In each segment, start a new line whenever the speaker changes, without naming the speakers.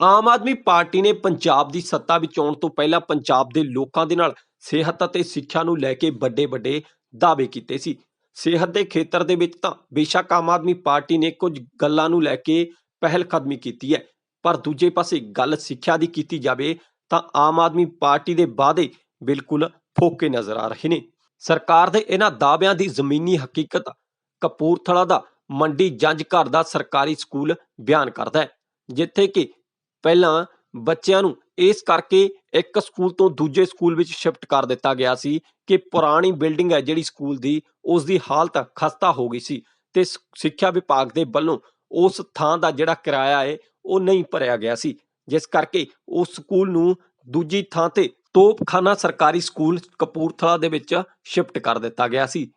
Aam Aadmi party ਨੇ ਪੰਜਾਬ ਦੀ ਸੱਤਾ ਵਿੱਚ ਆਉਣ ਤੋਂ ਪਹਿਲਾਂ ਪੰਜਾਬ ਦੇ ਲੋਕਾਂ ਦੇ ਨਾਲ ਸਿਹਤ ਅਤੇ ਸਿੱਖਿਆ ਨੂੰ ਲੈ ਕੇ ਵੱਡੇ-ਵੱਡੇ ਦਾਅਵੇ ਕੀਤੇ ਸੀ। ਸਿਹਤ ਦੇ ਖੇਤਰ ਦੇ ਵਿੱਚ ਤਾਂ ਬੇਸ਼ੱਕ ਆਮ ਆਦਮੀ ਪਾਰਟੀ ਨੇ ਕੁਝ ਗੱਲਾਂ ਨੂੰ ਲੈ ਕੇ ਪਹਿਲ ਕਦਮੀ ਕੀਤੀ ਹੈ, ਪਰ ਦੂਜੇ ਪਾਸੇ ਗੱਲ ਸਿੱਖਿਆ ਦੀ ਕੀਤੀ ਜਾਵੇ ਤਾਂ ਆਮ ਆਦਮੀ ਪਾਰਟੀ ਦੇ ਵਾਅਦੇ ਬਿਲਕੁਲ ਫੋਕੇ ਨਜ਼ਰ ਆ ਰਹੇ ਨੇ। ਸਰਕਾਰ ਦੇ ਇਹਨਾਂ ਦਾਅਵਿਆਂ ਦੀ ਜ਼ਮੀਨੀ ਹਕੀਕਤ ਕਪੂਰਥਲਾ ਦਾ ਮੰਡੀ ਜੰਜ ਘਰ ਦਾ ਸਰਕਾਰੀ ਸਕੂਲ ਬਿਆਨ ਕਰਦਾ ਹੈ, ਜਿੱਥੇ ਕਿ ਪਹਿਲਾਂ ਬੱਚਿਆਂ ਨੂੰ ਇਸ ਕਰਕੇ ਇੱਕ ਸਕੂਲ ਤੋਂ ਦੂਜੇ ਸਕੂਲ ਵਿੱਚ ਸ਼ਿਫਟ ਕਰ ਦਿੱਤਾ ਗਿਆ ਸੀ ਕਿ ਪੁਰਾਣੀ ਬਿਲਡਿੰਗ ਹੈ ਜਿਹੜੀ ਸਕੂਲ ਦੀ ਉਸ ਦੀ ਹਾਲਤ ਖਸਤਾ ਹੋ ਗਈ ਸੀ ਤੇ ਸਿੱਖਿਆ ਵਿਭਾਗ ਦੇ ਵੱਲੋਂ ਉਸ ਥਾਂ ਦਾ ਜਿਹੜਾ ਕਿਰਾਇਆ ਹੈ, ਉਹ ਨਹੀਂ ਭਰਿਆ ਗਿਆ ਸੀ। ਜਿਸ ਕਰਕੇ ਉਸ ਸਕੂਲ ਨੂੰ ਦੂਜੀ ਥਾਂ ਤੇ ਤੋਪਖਾਨਾ ਸਰਕਾਰੀ ਸਕੂਲ ਕਪੂਰਥਲਾ ਦੇ ਵਿੱਚ ਸ਼ਿਫਟ ਕਰ ਦਿੱਤਾ ਗਿਆ ਸੀ।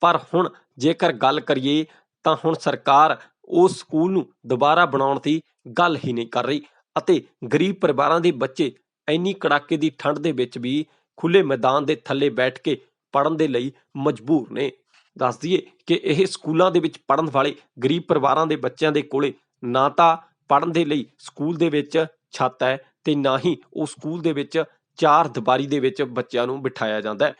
ਪਰ ਹੁਣ ਜੇਕਰ ਗੱਲ ਕਰੀਏ ਤਾਂ ਹੁਣ ਸਰਕਾਰ ਉਸ ਸਕੂਲ ਨੂੰ ਦੁਬਾਰਾ ਬਣਾਉਣ ਦੀ ਗੱਲ ਹੀ ਨਹੀਂ ਕਰ ਰਹੀ। ਅਤੇ ਗਰੀਬ ਪਰਿਵਾਰਾਂ ਦੇ ਬੱਚੇ ਇੰਨੀ ਕੜਾਕੇ ਦੀ ਠੰਡ ਦੇ ਵਿੱਚ ਵੀ ਖੁੱਲੇ ਮੈਦਾਨ ਦੇ ਥੱਲੇ ਬੈਠ ਕੇ ਪੜਨ ਦੇ ਲਈ ਮਜਬੂਰ ਨੇ। ਦੱਸ ਦਈਏ ਕਿ ਇਹ ਸਕੂਲਾਂ ਦੇ ਵਿੱਚ ਪੜਨ ਵਾਲੇ ਗਰੀਬ ਪਰਿਵਾਰਾਂ ਦੇ ਬੱਚਿਆਂ ਦੇ ਕੋਲੇ ਨਾ ਤਾਂ ਪੜਨ ਦੇ ਲਈ ਸਕੂਲ ਦੇ ਵਿੱਚ ਛੱਤ ਹੈ ਤੇ ਨਾ ਹੀ ਉਹ ਸਕੂਲ ਦੇ ਵਿੱਚ ਚਾਰ ਦੀਵਾਰੀ ਦੇ ਵਿੱਚ ਬੱਚਿਆਂ ਨੂੰ ਬਿਠਾਇਆ ਜਾਂਦਾ ਹੈ।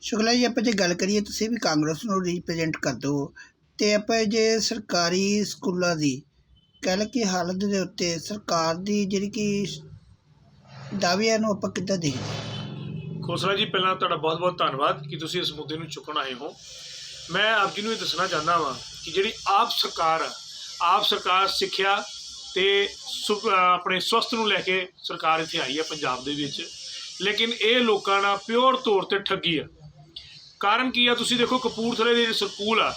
ਸ਼ੁਕਲਾ ਜੀ, ਆਪਾਂ ਜੇ ਗੱਲ ਕਰੀਏ, ਤੁਸੀਂ ਵੀ ਕਾਂਗਰਸ ਨੂੰ ਰਿਪਰੈਜ਼ੈਂਟ ਕਰਦੇ ਹੋ ਤੇ ਆਪਾਂ ਜੇ ਸਰਕਾਰੀ ਸਕੂਲਾਂ ਦੀ ਕਹਿ ਲਈਏ ਕਿ ਹਾਲਤ ਦੇ ਉੱਤੇ ਸਰਕਾਰ ਦੀ ਜਿਹੜੀ ਕਿ ਦਾਅਵਿਆਂ ਨੂੰ ਆਪਾਂ ਕਿੱਦਾਂ ਦੇਖਦੇ
ਖੋਸਲਾ ਜੀ ਪਹਿਲਾਂ ਤੁਹਾਡਾ ਬਹੁਤ-ਬਹੁਤ ਧੰਨਵਾਦ ਕਿ ਤੁਸੀਂ ਇਸ ਮੁੱਦੇ ਨੂੰ ਚੁੱਕਣ ਆਏ ਹੋ। ਮੈਂ ਆਪ ਜੀ ਨੂੰ ਇਹ ਦੱਸਣਾ ਚਾਹੁੰਦਾ ਹਾਂ ਕਿ ਜਿਹੜੀ ਆਪ ਸਰਕਾਰ ਆ, ਆਪ ਸਰਕਾਰ ਸਿੱਖਿਆ ਤੇ ਸੁ- ਆਪਣੇ ਸਵਸਥ ਨੂੰ ਲੈ ਕੇ ਸਰਕਾਰ ਇੱਥੇ ਆਈ ਹੈ ਪੰਜਾਬ ਦੇ ਵਿੱਚ। ਲੇਕਿਨ ਇਹ ਲੋਕਾਂ ਨਾਲ ਪਿਓਰ ਤੌਰ ਤੇ ਠੱਗੀ ਆ। ਕਾਰਨ ਕੀ ਆ? ਤੁਸੀਂ ਦੇਖੋ ਕਪੂਰਥਲੇ ਦੇ ਜਿਹੜੇ ਸਕੂਲ ਆ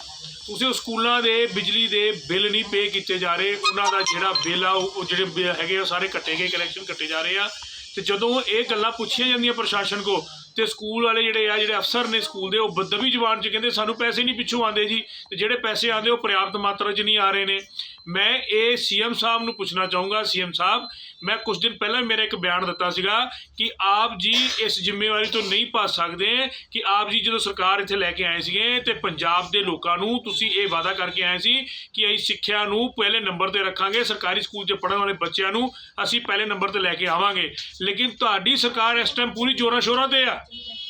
ਤੁਸੀਂ ਉਹ ਸਕੂਲਾਂ ਦੇ, ਬਿਜਲੀ ਦੇ ਬਿੱਲ ਨਹੀਂ ਪੇ ਕੀਤੇ ਜਾ ਰਹੇ। ਉਹਨਾਂ ਦਾ ਜਿਹੜਾ ਬਿੱਲ ਆ, ਉਹ ਜਿਹੜੇ ਬਿੱਲ ਹੈਗੇ ਆ, ਉਹ ਸਾਰੇ ਕੱਟੇ ਗਏ ਕਲੈਕਸ਼ਨ ਕੱਟੇ ਜਾ ਰਹੇ ਆ। ਤੇ ਜਦੋਂ ਇਹ ਗੱਲਾਂ ਪੁੱਛੀਆਂ ਜਾਂਦੀਆਂ ਪ੍ਰਸ਼ਾਸਨ ਕੋ ਤੇ ਸਕੂਲ ਵਾਲੇ ਜਿਹੜੇ ਆ, ਜਿਹੜੇ ਅਫਸਰ ਨੇ ਸਕੂਲ ਦੇ, ਉਹ ਬਦਵੀ ਜ਼ੁਬਾਨ 'ਚ ਕਹਿੰਦੇ, ਸਾਨੂੰ ਪੈਸੇ ਨਹੀਂ ਪਿੱਛੋਂ ਆਉਂਦੇ ਜੀ। ਤੇ ਜਿਹੜੇ ਪੈਸੇ ਆਉਂਦੇ, ਉਹ ਪਰਿਆਪਤ ਮਾਤਰਾ 'ਚ ਨਹੀਂ ਆ ਰਹੇ ਨੇ। ਮੈਂ ਇਹ ਸੀਐਮ ਸਾਹਿਬ ਨੂੰ ਪੁੱਛਣਾ ਚਾਹੂੰਗਾ, ਸੀਐਮ ਸਾਹਿਬ, ਮੈਂ ਕੁਝ ਦਿਨ ਪਹਿਲਾਂ ਮੇਰਾ ਇੱਕ ਬਿਆਨ ਦਿੱਤਾ ਸੀਗਾ ਕਿ ਆਪ ਜੀ ਇਸ ਜ਼ਿੰਮੇਵਾਰੀ ਤੋਂ ਨਹੀਂ ਭੱਜ ਸਕਦੇ ਕਿ ਆਪ ਜੀ ਜਦੋਂ ਸਰਕਾਰ ਇੱਥੇ ਲੈ ਕੇ ਆਏ ਸੀਗੇ ਤੇ ਪੰਜਾਬ ਦੇ ਲੋਕਾਂ ਨੂੰ ਤੁਸੀਂ ਇਹ ਵਾਅਦਾ ਕਰਕੇ ਆਏ ਸੀ ਕਿ ਅਸੀਂ ਸਿੱਖਿਆ ਨੂੰ ਪਹਿਲੇ ਨੰਬਰ ਤੇ ਰੱਖਾਂਗੇ, ਸਰਕਾਰੀ ਸਕੂਲ 'ਚ ਪੜ੍ਹਨ ਵਾਲੇ ਬੱਚਿਆਂ ਨੂੰ ਅਸੀਂ ਪਹਿਲੇ ਨੰਬਰ ਤੇ ਲੈ ਕੇ ਆਵਾਂਗੇ। ਲੇਕਿਨ ਤੁਹਾਡੀ ਸਰਕਾਰ ਇਸ ਟਾਈਮ ਪੂਰੀ ਜੋਰਾਂ ਸ਼ੋਰਾਂ ਤੇ ਆ।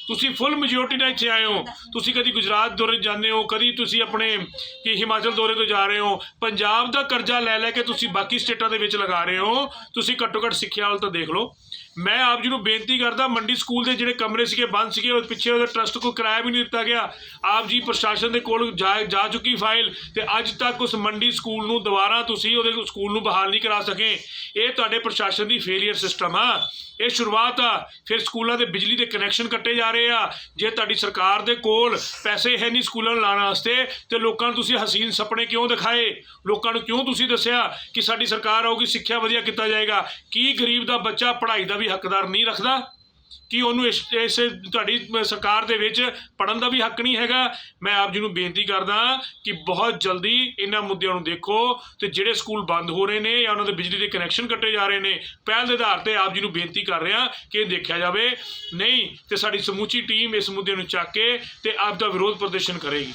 ਤੁਸੀਂ ਫੁੱਲ ਮੈਜੋਰਟੀ ਨਾਲ ਇੱਥੇ ਆਏ ਹੋ। ਤੁਸੀਂ ਕਦੀ ਗੁਜਰਾਤ ਦੌਰੇ ਜਾਂਦੇ ਹੋ ਕਦੀ ਤੁਸੀਂ ਆਪਣੇ ਕੀ ਹਿਮਾਚਲ ਦੌਰੇ ਤੋਂ ਜਾ ਰਹੇ ਹੋ ਪੰਜਾਬ ਦਾ ਕਰਜ਼ਾ ਲੈ ਲੈ ਕੇ ਤੁਸੀਂ ਬਾਕੀ ਸਟੇਟਾਂ ਦੇ ਵਿੱਚ ਲਗਾ ਰਹੇ ਹੋ। ਤੁਸੀਂ ਘੱਟੋ ਘੱਟ ਸਿੱਖਿਆ ਵੱਲ ਤਾਂ ਦੇਖ ਲਓ। ਮੈਂ ਆਪ ਜੀ ਨੂੰ ਬੇਨਤੀ ਕਰਦਾ, ਮੰਡੀ ਸਕੂਲ ਦੇ ਜਿਹੜੇ ਕਮਰੇ ਸੀਗੇ, ਬੰਦ ਸੀਗੇ, ਉਹ ਪਿੱਛੇ ਉਹਦੇ ਟਰਸਟ ਕੋਈ ਕਿਰਾਇਆ ਵੀ ਨਹੀਂ ਦਿੱਤਾ ਗਿਆ। ਆਪ ਜੀ ਪ੍ਰਸ਼ਾਸਨ ਦੇ ਕੋਲ ਜਾ ਜਾ ਚੁੱਕੀ ਫਾਈਲ ਤੇ ਅੱਜ ਤੱਕ ਉਸ ਮੰਡੀ ਸਕੂਲ ਨੂੰ ਦੁਬਾਰਾ ਤੁਸੀਂ ਉਹਦੇ ਸਕੂਲ ਨੂੰ ਬਹਾਲ ਨਹੀਂ ਕਰਾ ਸਕੇ। ਇਹ ਤੁਹਾਡੇ ਪ੍ਰਸ਼ਾਸਨ ਦੀ ਫੇਲਿਅਰ ਸਿਸਟਮ ਆ। ਇਹ ਸ਼ੁਰੂਆਤ ਆ, ਫਿਰ ਸਕੂਲਾਂ ਦੇ ਬਿਜਲੀ ਦੇ ਕਨੈਕਸ਼ਨ ਕੱਟੇ ਜਾ ਰਹੇ ਆ। ਜੇ ਤੁਹਾਡੀ ਸਰਕਾਰ ਦੇ ਕੋਲ ਪੈਸੇ ਹੈ ਨਹੀਂ ਸਕੂਲਾਂ ਨੂੰ ਲਾਉਣ ਵਾਸਤੇ, ਤੇ ਲੋਕਾਂ ਨੂੰ ਤੁਸੀਂ ਹਸੀਨ ਸੁਪਨੇ ਕਿਉਂ ਦਿਖਾਏ? ਲੋਕਾਂ ਨੂੰ ਕਿਉਂ ਤੁਸੀਂ ਦੱਸਿਆ ਕਿ ਸਾਡੀ ਸਰਕਾਰ ਆਊਗੀ, ਸਿੱਖਿਆ ਵਧੀਆ ਕੀਤਾ ਜਾਏਗਾ? ਕੀ ਗਰੀਬ ਦਾ ਬੱਚਾ ਪੜ੍ਹਾਈ ਦਾ ਵੀ ਹੱਕਦਾਰ ਨਹੀਂ ਰੱਖਦਾ, ਕਿ ਉਹਨੂੰ ਇਸ ਇਸ ਤੁਹਾਡੀ ਸਰਕਾਰ ਦੇ ਵਿੱਚ ਪੜਨ ਦਾ ਵੀ ਹੱਕ ਨਹੀਂ ਹੈਗਾ? ਮੈਂ ਆਪ ਜੀ ਨੂੰ ਬੇਨਤੀ ਕਰਦਾ ਕਿ ਬਹੁਤ ਜਲਦੀ ਇਹਨਾਂ ਮੁੱਦਿਆਂ ਨੂੰ ਦੇਖੋ ਤੇ ਜਿਹੜੇ ਸਕੂਲ ਬੰਦ ਹੋ ਰਹੇ ਨੇ ਜਾਂ ਉਹਨਾਂ ਦੇ ਬਿਜਲੀ ਦੇ ਕਨੈਕਸ਼ਨ ਕੱਟੇ ਜਾ ਰਹੇ ਨੇ, ਪਹਿਲ ਦੇ ਆਧਾਰ ਤੇ ਆਪ ਜੀ ਨੂੰ ਬੇਨਤੀ ਕਰ ਰਿਹਾ ਕਿ ਦੇਖਿਆ ਜਾਵੇ। ਨਹੀਂ, ਤੇ ਸਾਡੀ ਸਮੁੱਚੀ ਟੀਮ ਇਸ ਮੁੱਦੇ ਨੂੰ ਚੱਕ ਕੇ ਤੇ ਆਪ ਦਾ ਵਿਰੋਧ ਪ੍ਰਦਰਸ਼ਨ ਕਰੇਗੀ।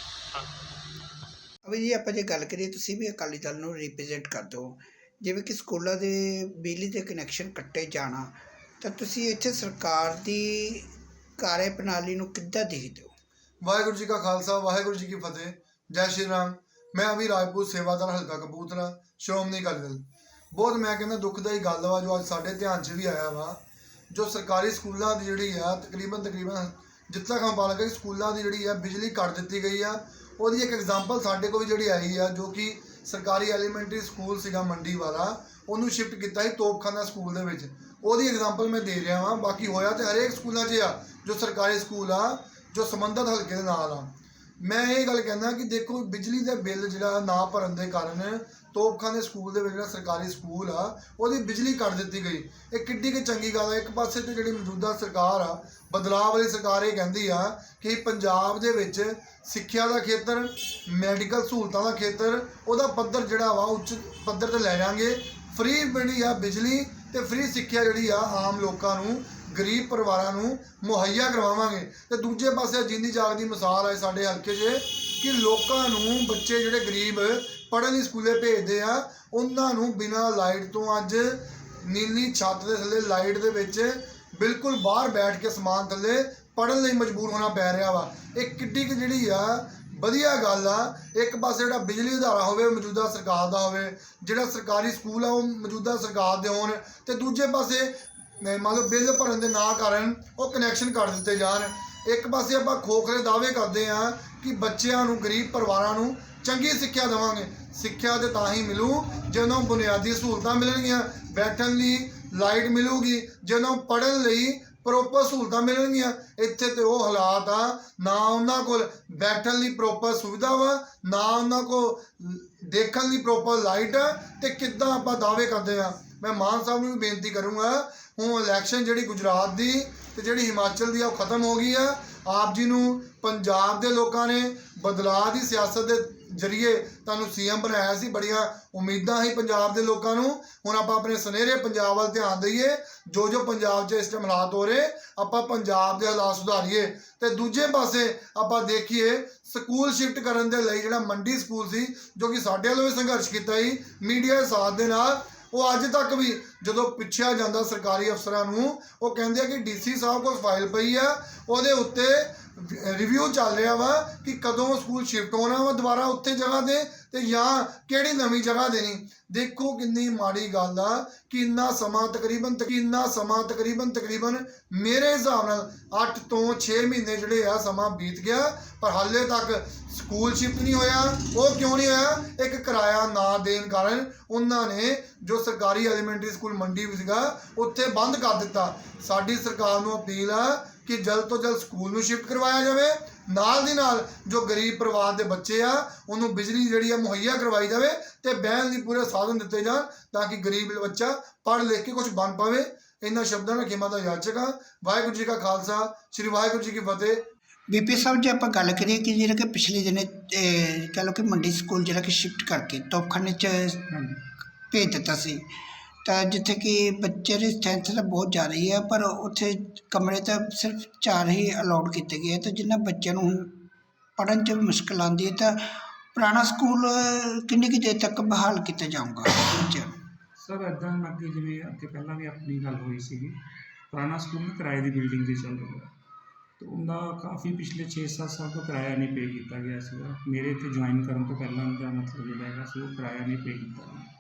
ਅਭੀ ਜੀ, ਆਪਾਂ ਜੇ ਗੱਲ ਕਰੀਏ, ਤੁਸੀਂ ਵੀ ਅਕਾਲੀ ਦਲ ਨੂੰ ਰਿਪਰੈਜ਼ੈਂਟ ਕਰਦੇ ਹੋ। ਜਿਵੇਂ ਕਿ ਸਕੂਲਾਂ ਦੇ ਬਿਜਲੀ ਦੇ ਕਨੈਕਸ਼ਨ ਕੱਟੇ ਜਾਣਾ ਤਾਂ ਤੁਸੀਂ ਇੱਥੇ ਸਰਕਾਰ ਦੀ ਕਾਰਜ ਪ੍ਰਣਾਲੀ ਨੂੰ ਕਿੱਦਾਂ ਦੇਖਦੇ ਹੋ?
ਵਾਹਿਗੁਰੂ ਜੀ ਕਾ ਖਾਲਸਾ, ਵਾਹਿਗੁਰੂ ਜੀ ਕੀ ਫਤਿਹ। ਜੈ ਸ਼੍ਰੀ ਰਾਮ। ਮੈਂ ਅਭੀ ਰਾਜਪੂਤ ਸੇਵਾਦਾਰ ਹਲਕਾ ਕਪੂਰਥਲਾ, ਸ਼੍ਰੋਮਣੀ ਅਕਾਲੀ ਦਲ। ਬਹੁਤ ਮੈਂ ਕਹਿੰਦਾ ਦੁਖਦਾਈ ਗੱਲ ਵਾ ਜੋ ਅੱਜ ਸਾਡੇ ਧਿਆਨ 'ਚ ਵੀ ਆਇਆ ਵਾ। ਜੋ ਸਰਕਾਰੀ ਸਕੂਲਾਂ ਦੀ ਜਿਹੜੀ ਆ, ਤਕਰੀਬਨ ਤਕਰੀਬਨ ਜਿੱਥੇ ਤੱਕ ਹਮ ਲੱਗਾ ਸਕੂਲਾਂ ਦੀ ਜਿਹੜੀ ਆ, ਬਿਜਲੀ ਕੱਟ ਦਿੱਤੀ ਗਈ ਆ। ਉਹਦੀ ਇੱਕ ਐਗਜ਼ਾਮਪਲ ਸਾਡੇ ਕੋਲ ਵੀ ਜਿਹੜੀ ਆਈ ਆ, ਜੋ ਕਿ ਸਰਕਾਰੀ ਐਲੀਮੈਂਟਰੀ ਸਕੂਲ ਸੀਗਾ ਮੰਡੀ ਵਾਲਾ। ਉਹਨੂੰ ਸ਼ਿਫਟ ਕੀਤਾ ਸੀ ਤੋਪਖਾਨਾ ਸਕੂਲ ਦੇ ਵਿੱਚ। ਉਹਦੀ ਐਗਜ਼ਾਮਪਲ ਮੈਂ ਦੇ ਰਿਹਾ ਵਾਂ, ਬਾਕੀ ਹੋਇਆ ਤੇ ਹਰੇਕ ਸਕੂਲਾਂ 'ਚ ਆ, ਜੋ ਸਰਕਾਰੀ ਸਕੂਲ ਆ, ਜੋ ਸੰਬੰਧਿਤ ਹਲਕੇ ਦੇ ਨਾਲ ਆ। ਮੈਂ ਇਹ ਗੱਲ ਕਹਿੰਦਾ ਕਿ ਦੇਖੋ, ਬਿਜਲੀ ਦਾ ਬਿੱਲ ਜਿਹੜਾ ਨਾ ਭਰਨ ਦੇ ਕਾਰਨ ਤੋਪਖਾਂ ਦੇ ਸਕੂਲ ਦੇ ਵਿੱਚ ਜਿਹੜਾ ਸਰਕਾਰੀ ਸਕੂਲ ਆ, ਉਹਦੀ ਬਿਜਲੀ ਕੱਟ ਦਿੱਤੀ ਗਈ। ਇਹ ਕਿੱਡੀ ਕਿ ਚੰਗੀ ਗੱਲ ਆ। ਇੱਕ ਪਾਸੇ ਤੇ ਜਿਹੜੀ ਮੌਜੂਦਾ ਸਰਕਾਰ ਆ ਬਦਲਾਅ ਵਾਲੀ ਸਰਕਾਰ ਇਹ ਕਹਿੰਦੀ ਆ ਕਿ ਪੰਜਾਬ ਦੇ ਵਿੱਚ ਸਿੱਖਿਆ ਦਾ ਖੇਤਰ, ਮੈਡੀਕਲ ਸਹੂਲਤਾਂ ਦਾ ਖੇਤਰ, ਉਹਦਾ ਪੱਧਰ ਜਿਹੜਾ ਵਾ ਉੱਚ ਪੱਧਰ ਤੇ ਲੈ ਜਾਾਂਗੇ ਫ੍ਰੀ ਜਿਹੜੀ ਆ ਬਿਜਲੀ ਤੇ ਫ੍ਰੀ ਸਿੱਖਿਆ ਜਿਹੜੀ ਆ ਆਮ ਲੋਕਾਂ ਨੂੰ, ਗਰੀਬ ਪਰਿਵਾਰਾਂ ਨੂੰ ਮੁਹੱਈਆ ਕਰਵਾਵਾਂਗੇ। ਤੇ ਦੂਜੇ ਪਾਸੇ ਜਿੰਦੀ ਜਾਗਦੀ ਮਿਸਾਲ ਹੈ ਸਾਡੇ ਹਲਕੇ 'ਚ, ਕਿ ਲੋਕਾਂ ਨੂੰ ਬੱਚੇ ਜਿਹੜੇ ਗਰੀਬ ਪੜ੍ਹਨ ਲਈ ਸਕੂਲੇ ਭੇਜਦੇ ਆ, ਉਹਨਾਂ ਨੂੰ ਬਿਨਾਂ ਲਾਈਟ ਤੋਂ ਅੱਜ ਨੀਲੀ ਛੱਤ ਦੇ ਥੱਲੇ, ਲਾਈਟ ਦੇ ਵਿੱਚ ਬਿਲਕੁਲ ਬਾਹਰ ਬੈਠ ਕੇ ਸਮਾਨ ਥੱਲੇ ਪੜਨ ਲਈ ਮਜਬੂਰ ਹੋਣਾ ਪੈ ਰਿਹਾ ਵਾ। ਇਹ ਕਿੱਡੀ ਕੁ ਜਿਹੜੀ ਆ ਵਧੀਆ ਗੱਲ ਆ। ਇੱਕ ਪਾਸੇ ਜਿਹੜਾ ਬਿਜਲੀ ਅਦਾਰਾ ਹੋਵੇ ਉਹ ਮੌਜੂਦਾ ਸਰਕਾਰ ਦਾ ਹੋਵੇ, ਜਿਹੜਾ ਸਰਕਾਰੀ ਸਕੂਲ ਆ, ਉਹ ਮੌਜੂਦਾ ਸਰਕਾਰ ਦੇ ਹੋਣ ਤੇ ਦੂਜੇ ਪਾਸੇ, ਅਹ ਮੰਨ ਲਓ ਬਿੱਲ ਭਰਨ ਦੇ ਨਾ ਕਾਰਨ ਉਹ ਕਨੈਕਸ਼ਨ ਕੱਟ ਦਿੱਤੇ ਜਾਣ। ਇੱਕ ਪਾਸੇ ਆਪਾਂ ਖੋਖਲੇ ਦਾਅਵੇ ਕਰਦੇ ਆ ਕਿ ਬੱਚਿਆਂ ਨੂੰ, ਗਰੀਬ ਪਰਿਵਾਰਾਂ ਨੂੰ ਚੰਗੀ ਸਿੱਖਿਆ ਦੇਵਾਂਗੇ। ਸਿੱਖਿਆ ਤੇ ਤਾਂ ਹੀ ਮਿਲੂ, ਜਦੋਂ ਬੁਨਿਆਦੀ ਸਹੂਲਤਾਂ ਮਿਲਣਗੀਆਂ, ਬੈਠਣ ਲਈ ਲਾਈਟ ਮਿਲੂਗੀ, ਜਦੋਂ ਪੜਨ ਲਈ ਪ੍ਰੋਪਰ ਸਹੂਲਤਾਂ ਮਿਲਣਗੀਆਂ। ਇੱਥੇ ਤੇ ਉਹ ਹਾਲਾਤ ਆ, ਨਾ ਉਹਨਾਂ ਕੋਲ ਬੈਠਣ ਲਈ ਪ੍ਰੋਪਰ ਸੁਵਿਧਾ ਵਾ, ਨਾ ਉਹਨਾਂ ਕੋਲ ਦੇਖਣ ਲਈ ਪ੍ਰੋਪਰ ਲਾਈਟ ਆ, ਤੇ ਕਿੱਦਾਂ ਆਪਾਂ ਦਾਅਵੇ ਕਰਦੇ ਆ। ਮੈਂ ਮਾਨ ਸਾਹਿਬ ਨੂੰ ਵੀ ਬੇਨਤੀ ਕਰੂੰਗਾ, ਹੁਣ ਇਲੈਕਸ਼ਨ ਜਿਹੜੀ ਗੁਜਰਾਤ ਦੀ ਤੇ ਜਿਹੜੀ ਹਿਮਾਚਲ ਦੀ ਆ, ਉਹ ਖਤਮ ਹੋ ਗਈ ਆ। ਆਪ ਜੀ ਨੂੰ ਪੰਜਾਬ ਦੇ ਲੋਕਾਂ ਨੇ ਬਦਲਾਅ ਦੀ ਸਿਆਸਤ ਦੇ ਜਰੀਏ ਤੁਹਾਨੂੰ ਸੀਐਮ ਬਣਾਇਆ ਸੀ, ਬੜੀਆਂ ਉਮੀਦਾਂ ਸੀ ਪੰਜਾਬ ਦੇ ਲੋਕਾਂ ਨੂੰ। ਹੁਣ ਆਪਾਂ ਆਪਣੇ ਸੁਨਹਿਰੇ ਪੰਜਾਬ ਵੱਲ ਧਿਆਨ ਦਈਏ। ਜੋ ਜੋ ਪੰਜਾਬ 'ਚ ਇਸ ਟਾਈਮ ਹਾਲਾਤ ਹੋ ਰਹੇ, ਆਪਾਂ ਪੰਜਾਬ ਦੇ ਹਾਲਾਤ ਸੁਧਾਰੀਏ। ਤੇ ਦੂਜੇ ਪਾਸੇ ਆਪਾਂ ਦੇਖੀਏ, ਸਕੂਲ ਸ਼ਿਫਟ ਕਰਨ ਦੇ ਲਈ ਜਿਹੜਾ ਮੰਡੀ ਸਕੂਲ ਸੀ, ਜੋ ਕਿ ਸਾਡੇ ਵੱਲੋਂ ਵੀ ਸੰਘਰਸ਼ ਕੀਤਾ ਸੀ, ਮੀਡੀਆ ਦੇ ਸਾਥ ਦੇ ਨਾਲ ਉਹ ਅੱਜ ਤੱਕ ਵੀ ਜਦੋਂ ਪੁੱਛਿਆ ਜਾਂਦਾ ਸਰਕਾਰੀ ਅਫਸਰਾਂ ਨੂੰ, ਉਹ ਕਹਿੰਦੇ ਆ ਕਿ ਡੀਸੀ ਸਾਹਿਬ ਕੋਲ ਫਾਈਲ ਪਈ ਆ, ਉਹਦੇ ਉੱਤੇ ਰਿਵਿਊ ਚੱਲ ਰਿਹਾ ਵਾ ਕਿ ਕਦੋਂ ਸਕੂਲ ਸ਼ਿਫਟ ਹੋਣਾ ਵਾ, ਦੁਬਾਰਾ ਉੱਥੇ ਜਗ੍ਹਾ 'ਤੇ ਤੇ ਜਾਂ ਕਿਹੜੀ ਨਵੀਂ ਜਗ੍ਹਾ ਦੇਣੀ? ਦੇਖੋ ਕਿੰਨੀ ਮਾੜੀ ਗੱਲ ਆ ਕਿ ਇੰਨਾ ਸਮਾਂ ਤਕਰੀਬਨ, ਕਿੰਨਾ ਸਮਾਂ ਤਕਰੀਬਨ ਤਕਰੀਬਨ ਮੇਰੇ ਹਿਸਾਬ ਨਾਲ 8 ਤੋਂ 6 ਮਹੀਨੇ ਜਿਹੜੇ ਆ ਸਮਾਂ ਬੀਤ ਗਿਆ, ਪਰ ਹਾਲੇ ਤੱਕ ਸਕੂਲ ਸ਼ਿਫਟ ਨਹੀਂ ਹੋਇਆ। ਉਹ ਕਿਉਂ ਨਹੀਂ ਹੋਇਆ? ਇੱਕ ਕਿਰਾਇਆ ਨਾ ਦੇਣ ਕਾਰਨ ਉਹਨਾਂ ਨੇ ਜੋ ਸਰਕਾਰੀ ਐਲੀਮੈਂਟਰੀ ਸਕੂਲ ਮੰਡੀ ਵੀ ਸੀਗਾ, ਉੱਥੇ ਬੰਦ ਕਰ ਦਿੱਤਾ। ਸਾਡੀ ਸਰਕਾਰ ਨੂੰ ਅਪੀਲ ਆ ਕਿ ਜਲਦ ਤੋਂ ਜਲਦ ਸਕੂਲ ਨੂੰ ਸ਼ਿਫਟ ਕਰਵਾਇਆ ਜਾਵੇ। ਨਾਲ ਦੀ ਨਾਲ ਜੋ ਗਰੀਬ ਪਰਿਵਾਰ ਦੇ ਬੱਚੇ ਆ ਉਹਨੂੰ ਬਿਜਲੀ ਜਿਹੜੀ ਆ ਮੁਹੱਈਆ ਕਰਵਾਈ ਜਾਵੇ ਤੇ ਬਹਿਣ ਲਈ ਪੂਰੇ ਸਾਧਨ ਦਿੱਤੇ ਜਾਣ ਤਾਂ ਕਿ ਗਰੀਬ ਬੱਚਾ ਪੜ੍ਹ ਲਿਖ ਕੇ ਕੁਝ ਬਣ ਪਾਵੇ। ਇਹਨਾਂ ਸ਼ਬਦਾਂ ਨਾਲ ਖਿਮਾ ਦਾ ਯਾਚਕਾਂ ਵਾਹਿਗੁਰੂ ਜੀ ਕਾ ਖਾਲਸਾ ਸ੍ਰੀ ਵਾਹਿਗੁਰੂ ਜੀ ਕੀ ਫਤਿਹ।
ਬੀਪੀ ਸਾਹਿਬ ਜੇ ਆਪਾਂ ਗੱਲ ਕਰੀਏ ਕਿ ਜਿਹੜਾ ਕਿ ਪਿਛਲੇ ਦਿਨੇ ਕਹਿ ਲਓ ਕਿ ਮੰਡੀ ਸਕੂਲ ਜਿਹੜਾ ਕਿ ਸ਼ਿਫਟ ਕਰਕੇ ਤੋਪਖਾਨੇ 'ਚ ਭੇਜ ਦਿੱਤਾ ਸੀ। ਤਾਂ ਜਿੱਥੇ ਕਿ ਬੱਚੇ ਦੀ ਸਟਰੈਂਥ ਤਾਂ ਬਹੁਤ ਜ਼ਿਆਦਾ ਹੀ ਹੈ, ਪਰ ਉੱਥੇ ਕਮਰੇ ਤਾਂ ਸਿਰਫ ਚਾਰ ਹੀ ਅਲਾਉਡ ਕੀਤੇ ਗਏ ਅਤੇ ਜਿਹਨਾਂ ਬੱਚਿਆਂ ਨੂੰ ਪੜ੍ਹਨ 'ਚ ਮੁਸ਼ਕਿਲ ਆਉਂਦੀ ਹੈ, ਤਾਂ ਪੁਰਾਣਾ ਸਕੂਲ ਕਿੰਨੀ ਕੁ ਦੇਰ ਤੱਕ ਬਹਾਲ ਕੀਤਾ ਜਾਊਗਾ ਬੱਚਿਆਂ ਨੂੰ
ਸਰ ਇੱਦਾਂ ਅੱਗੇ ਜਿਵੇਂ ਅੱਗੇ ਪਹਿਲਾਂ ਵੀ ਆਪਣੀ ਗੱਲ ਹੋਈ ਸੀਗੀ, ਪੁਰਾਣਾ ਸਕੂਲ ਨਾ ਕਿਰਾਏ ਦੀ ਬਿਲਡਿੰਗ 'ਤੇ ਚੱਲ ਰਿਹਾ। ਤੇ ਉਹਦਾ ਕਾਫੀ ਪਿਛਲੇ 6-7 ਸਾਲ ਤੋਂ ਕਿਰਾਇਆ ਨਹੀਂ ਪੇ ਕੀਤਾ ਗਿਆ ਸੀਗਾ। ਮੇਰੇ ਇੱਥੇ ਜੁਆਇਨ ਕਰਨ ਤੋਂ ਪਹਿਲਾਂ ਦਾ ਮਤਲਬ ਜਿਹੜਾ ਹੈਗਾ ਸੀ, ਉਹ ਕਿਰਾਇਆ ਨਹੀਂ ਪੇ ਕੀਤਾ ਗਿਆ।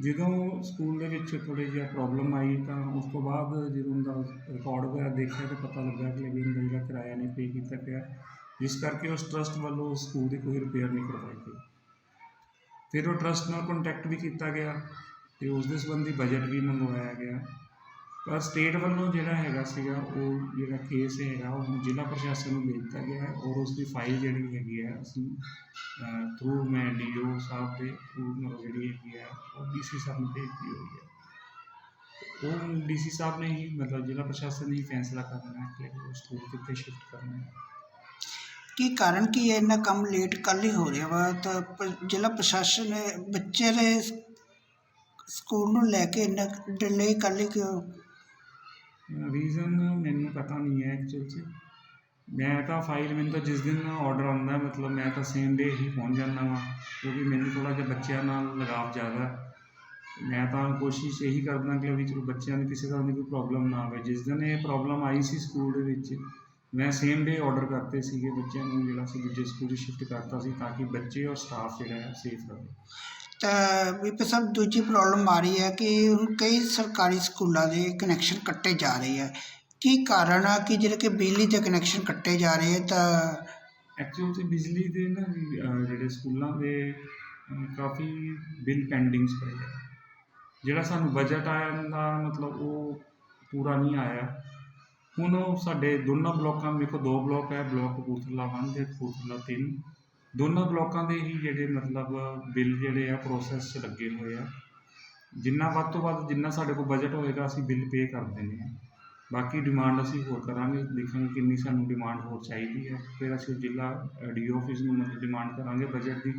ਜਦੋਂ ਸਕੂਲ ਦੇ ਵਿੱਚ ਥੋੜ੍ਹੀ ਜਿਹੀ ਪ੍ਰੋਬਲਮ ਆਈ ਤਾਂ ਉਸ ਤੋਂ ਬਾਅਦ ਜਦੋਂ ਉਹਦਾ ਰਿਕਾਰਡ ਵਗੈਰਾ ਦੇਖਿਆ ਤਾਂ ਪਤਾ ਲੱਗਾ ਕਿ ਵੀ ਇਹਦਾ ਜਿਹੜਾ ਕਿਰਾਇਆ ਨਹੀਂ ਪੇ ਕੀਤਾ ਗਿਆ ਜਿਸ ਕਰਕੇ ਉਸ ਟਰਸਟ ਵੱਲੋਂ ਸਕੂਲ ਦੀ ਕੋਈ ਰਿਪੇਅਰ ਨਹੀਂ ਕਰਵਾਈ ਗਈ। ਫਿਰ ਉਹ ਟਰਸਟ ਨਾਲ ਕੰਟੈਕਟ ਵੀ ਕੀਤਾ ਗਿਆ ਤੇ ਉਸ ਦੇ ਸੰਬੰਧੀ ਬਜਟ ਵੀ ਮੰਗਵਾਇਆ ਗਿਆ। ਪਰ ਸਟੇਟ ਵੱਲੋਂ ਜਿਹੜਾ ਹੈਗਾ ਸੀਗਾ, ਉਹ ਜਿਹੜਾ ਕੇਸ ਹੈਗਾ, ਉਹ ਹੁਣ ਜ਼ਿਲ੍ਹਾ ਪ੍ਰਸ਼ਾਸਨ ਨੂੰ ਦੇ ਦਿੱਤਾ ਗਿਆ ਹੈ ਔਰ ਉਸ ਦੀ ਫਾਈਲ ਜਿਹੜੀ ਹੈਗੀ ਹੈ, ਅਸੀਂ ਥਰੂ ਮੈਂ ਡੀਓ ਸਾਹਿਬ ਦੇ ਥਰੂ ਜਿਹੜੀ ਹੈਗੀ ਹੈ, ਉਹ ਡੀਸੀ ਸਾਹਿਬ ਨੂੰ ਭੇਜਤੀ ਹੋਈ ਹੈ। ਉਹ ਡੀਸੀ ਸਾਹਿਬ ਨੇ ਹੀ ਮਤਲਬ ਜ਼ਿਲ੍ਹਾ ਪ੍ਰਸ਼ਾਸਨ ਨੇ ਹੀ ਫੈਸਲਾ ਕਰਨਾ ਹੈ ਕਿ ਉਹ ਸਕੂਲ ਕਿੱਥੇ ਸ਼ਿਫਟ ਕਰਨਾ ਹੈ।
ਕੀ ਕਾਰਨ ਕੀ ਹੈ? ਇੰਨਾ ਕੰਮ ਲੇਟ ਕੱਲ੍ਹ ਹੀ ਹੋ ਰਿਹਾ ਵਾ, ਤਾਂ ਜ਼ਿਲ੍ਹਾ ਪ੍ਰਸ਼ਾਸਨ ਬੱਚੇ ਦੇ ਸਕੂਲ ਨੂੰ ਲੈ ਕੇ ਇੰਨਾ ਡਿਲੇ ਕੱਲ੍ਹ ਹੀ ਕਿਉਂ
ਰੀਜ਼ਨ ਮੈਨੂੰ ਪਤਾ ਨਹੀਂ ਹੈ ਐਕਚੁਅਲ 'ਚ। ਮੈਂ ਤਾਂ ਫਾਈਲ ਮੈਨੂੰ ਤਾਂ ਜਿਸ ਦਿਨ ਆਰਡਰ ਆਉਂਦਾ, ਮਤਲਬ ਮੈਂ ਤਾਂ ਸੇਮ ਡੇ ਹੀ ਪਹੁੰਚ ਜਾਂਦਾ ਵਾਂ, ਕਿਉਂਕਿ ਮੈਨੂੰ ਥੋੜ੍ਹਾ ਜਿਹਾ ਬੱਚਿਆਂ ਨਾਲ ਲਗਾਵ ਜ਼ਿਆਦਾ। ਮੈਂ ਤਾਂ ਕੋਸ਼ਿਸ਼ ਇਹੀ ਕਰਦਾ ਕਿ ਵੀ ਚਲੋ ਬੱਚਿਆਂ ਨੂੰ ਕਿਸੇ ਤਰ੍ਹਾਂ ਦੀ ਕੋਈ ਪ੍ਰੋਬਲਮ ਨਾ ਆਵੇ। ਜਿਸ ਦਿਨ ਇਹ ਪ੍ਰੋਬਲਮ ਆਈ ਸੀ ਸਕੂਲ ਦੇ ਵਿੱਚ, ਮੈਂ ਸੇਮ ਡੇ ਆਰਡਰ ਕਰਤੇ ਸੀਗੇ ਬੱਚਿਆਂ ਨੂੰ, ਜਿਹੜਾ ਸੀ ਦੂਜੇ ਸਕੂਲ 'ਚ ਸ਼ਿਫਟ ਕਰਤਾ ਸੀ, ਤਾਂ ਕਿ ਬੱਚੇ ਔਰ ਸਟਾਫ ਜਿਹੜਾ ਹੈ ਸੇਫ ਰਹੇ।
ਤਾਂ ਵੀਪੀ ਸਾਹਿਬ ਦੂਜੀ ਪ੍ਰੋਬਲਮ ਆ ਰਹੀ ਹੈ ਕਿ ਹੁਣ ਕਈ ਸਰਕਾਰੀ ਸਕੂਲਾਂ ਦੇ ਕਨੈਕਸ਼ਨ ਕੱਟੇ ਜਾ ਰਹੇ ਆ ਕੀ ਕਾਰਨ ਆ ਕਿ ਜਿਹੜੇ ਕਿ ਬਿਜਲੀ ਦੇ ਕਨੈਕਸ਼ਨ ਕੱਟੇ ਜਾ ਰਹੇ ਆ ਤਾਂ
ਐਕਚੁਅਲ 'ਤੇ ਬਿਜਲੀ ਦੇ ਨਾ, ਅਹ ਜਿਹੜੇ ਸਕੂਲਾਂ ਦੇ, ਅਹ ਕਾਫੀ ਬਿੱਲ ਪੈਂਡਿੰਗਸ ਪਏ ਆ ਜਿਹੜਾ ਸਾਨੂੰ ਬਜਟ ਆਇਆ ਦਾ ਮਤਲਬ ਉਹ ਪੂਰਾ ਨਹੀਂ ਆਇਆ। ਹੁਣ ਉਹ ਸਾਡੇ ਦੋਨਾਂ ਬਲੋਕਾਂ, ਵੇਖੋ ਦੋ ਬਲੋਕ ਹੈ, ਬਲੋਕ ਕਪੂਰਥਲਾ 1 ਤੇ ਕਪੂਰਥਲਾ 3 ਦੋਨਾਂ ਬਲੋਕਾਂ ਦੇ ਹੀ ਜਿਹੜੇ ਮਤਲਬ ਬਿੱਲ ਜਿਹੜੇ ਆ ਪ੍ਰੋਸੈਸ 'ਚ ਲੱਗੇ ਹੋਏ ਆ। ਜਿੰਨਾ ਵੱਧ ਤੋਂ ਵੱਧ ਜਿੰਨਾ ਸਾਡੇ ਕੋਲ ਬਜਟ ਹੋਏਗਾ, ਅਸੀਂ ਬਿੱਲ ਪੇ ਕਰ ਦਿੰਦੇ ਹਾਂ। ਬਾਕੀ ਡਿਮਾਂਡ ਅਸੀਂ ਹੋਰ ਕਰਾਂਗੇ, ਦੇਖਾਂਗੇ ਕਿੰਨੀ ਸਾਨੂੰ ਡਿਮਾਂਡ ਹੋਰ ਚਾਹੀਦੀ ਹੈ। ਫਿਰ ਅਸੀਂ ਜ਼ਿਲ੍ਹਾ ਡੀ ਆਫਿਸ ਨੂੰ ਮਤਲਬ ਡਿਮਾਂਡ ਕਰਾਂਗੇ ਬਜਟ ਦੀ।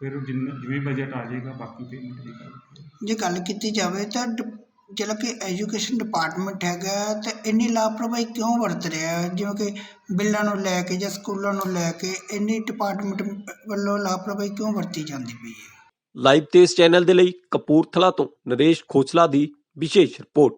ਫਿਰ ਜਿੰਨਾ, ਜਿਵੇਂ ਬਜਟ ਆ ਜਾਏਗਾ, ਬਾਕੀ ਪੇਮੈਂਟ ਵੀ ਕਰਾਂਗੇ
ਜੇ ਗੱਲ ਕੀਤੀ ਜਾਵੇ ਤਾਂ ਡ- ਜਿਹੜਾ ਕਿ ਐਜੂਕੇਸ਼ਨ ਡਿਪਾਰਟਮੈਂਟ ਹੈਗਾ ਅਤੇ ਇੰਨੀ ਲਾਪਰਵਾਹੀ ਕਿਉਂ ਵਰਤ ਰਿਹਾ? ਜਿਵੇਂ ਕਿ ਬਿੱਲਾਂ ਨੂੰ ਲੈ ਕੇ ਜਾਂ ਸਕੂਲਾਂ ਨੂੰ ਲੈ ਕੇ ਇੰਨੀ ਡਿਪਾਰਟਮੈਂਟ ਵੱਲੋਂ ਲਾਪਰਵਾਹੀ ਕਿਉਂ ਵਰਤੀ ਜਾਂਦੀ ਪਈ ਹੈ?
ਲਾਈਵ ਤੇ ਇਸ ਚੈਨਲ ਦੇ ਲਈ ਕਪੂਰਥਲਾ ਤੋਂ ਨਰੇਸ਼ ਖੋਸਲਾ ਦੀ ਵਿਸ਼ੇਸ਼ ਰਿਪੋਰਟ।